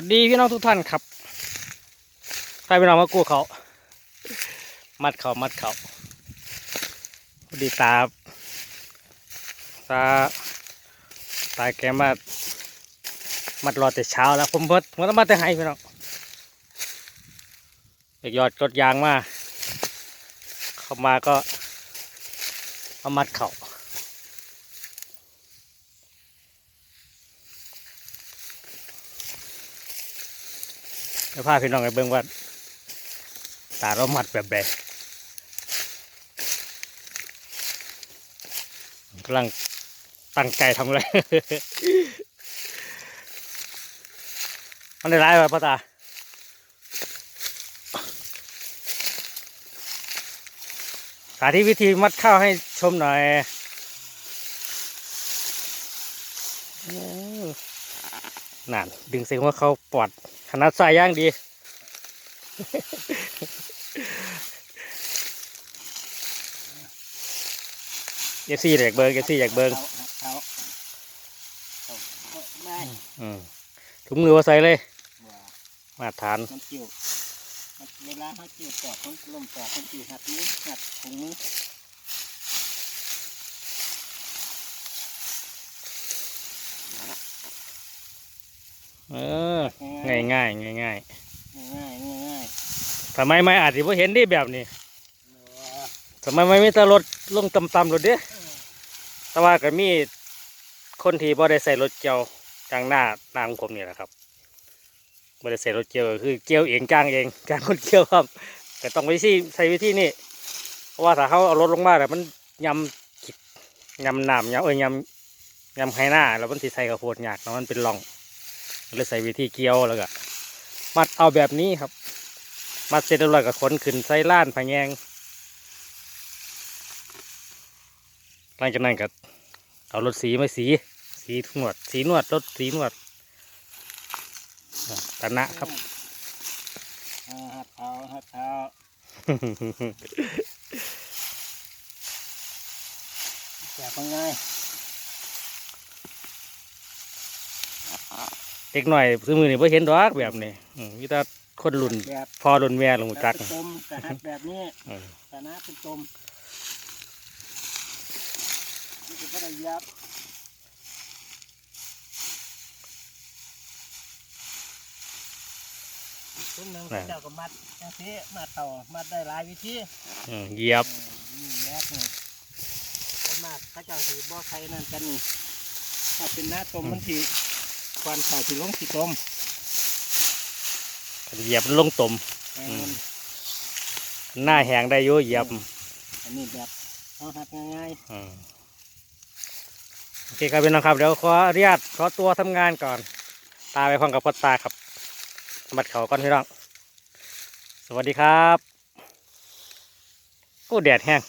วัสดีพี่น้องทุกท่านครับไปพี่น้องมากู้เขา มัดเขามัดเขาพอดีตาตาตาแกมามัดรอแต่เช้าแล้ว ผมเพิ่งผมต้องมาแต่ให้พี่น้องเด็กยอดกดยางมา เข้ามาก็เอามัดเขา เดี๋ยวพาพี่น้องไปเบิ่งว่าตาเรามัดแบบใดกำลังตั้งใจทำอะไรมันได้ร้ายป่ะพ่อตาสาธิตวิธีมัดข้าวให้ชมหน่อยนั่นดึงเสียงว่าเขาปอด ขนาดสายย่างดีเอฟซีอยากเบิงเอฟซีอยากเบิงเขาเขาเขาไม่อืมถุงมือว่าใส่เลยบัวมาตรฐานมันจิ้วมันเวลาเขาจิ้วปอกมันลมปอกมันจิ้วหัดนี้หัดถุงนี้ เออง่ายง่ายง่ายง่ายง่ายง่ายง่ายๆทำไมไม่อาจจะไ่เห็นได้แบบนี้บัวทำไมไม่มีแต่รถลงต่ำๆรถเด้แต่ว่าก็มีคนที่บ่ได้ใส่รถเกี่ยวจางหน้าหน้าของผมนี่แหละครับบ่ได้ใส่รถเกี่ยวก็คือเกี่ยวเองจ้างเองจ้างคนเกี่ยวครับ แต่ต้องวิธีใส่วิธีนี้เพราะว่าถ้าเขาเอารถลงมาแต่มันยำขิดยำน้ำยำเอ้ยยำยำไฮหน้าแล้วมันสิใส่กระโพดยากเนาะมันเป็นร่อง เลยใส่วิธีเกี่ยวแล้วก็มัดเอาแบบนี้ครับ มัดเสร็จแล้วก็ขนขึ้นใส่ล้านผแยงหลังจากนั้นก็เอารถสีมาสี สีนวด สีนวดรถสีนวดอะตะนะครับอ่าหัดเท้าหัดเท้าแจกง่าย ด็กหน่อยซื้อมือนี่ไ่เห็นดอกแบบนี้อืมมีแต่คนรุ่นแบบพอรุ่นแม่ลงจักแบบเป็นตมแต่หัดแบบนี้อืมแต่น้าเป็นตมนี่คือพระยับตุ้มหนึ่งพระเจ้าก็มัดจังซี่มัดเต่ามัดได้หลายวิธีอืมเหยียบนี่แยกนี่ต้นมากพระเจ้าถือบ่อใครนั่นกันนี่ถ้าเป็นหน้าตมมันที ควันเข่าที่ลงที่ตมเหยียบลงตมเอออืมหน้าแหงได้อยู่เหยียบ อันนี้แบบเอาหัดง่ายอืมโอเคครับพี่น้องครับเดี๋ยวขออนุญาตขอตัวทำงานก่อน ตาไปพร้อมกับพ่อตาครับมัดเขาก่อนพี่น้อง สวัสดีครับ กูแดดแห้ง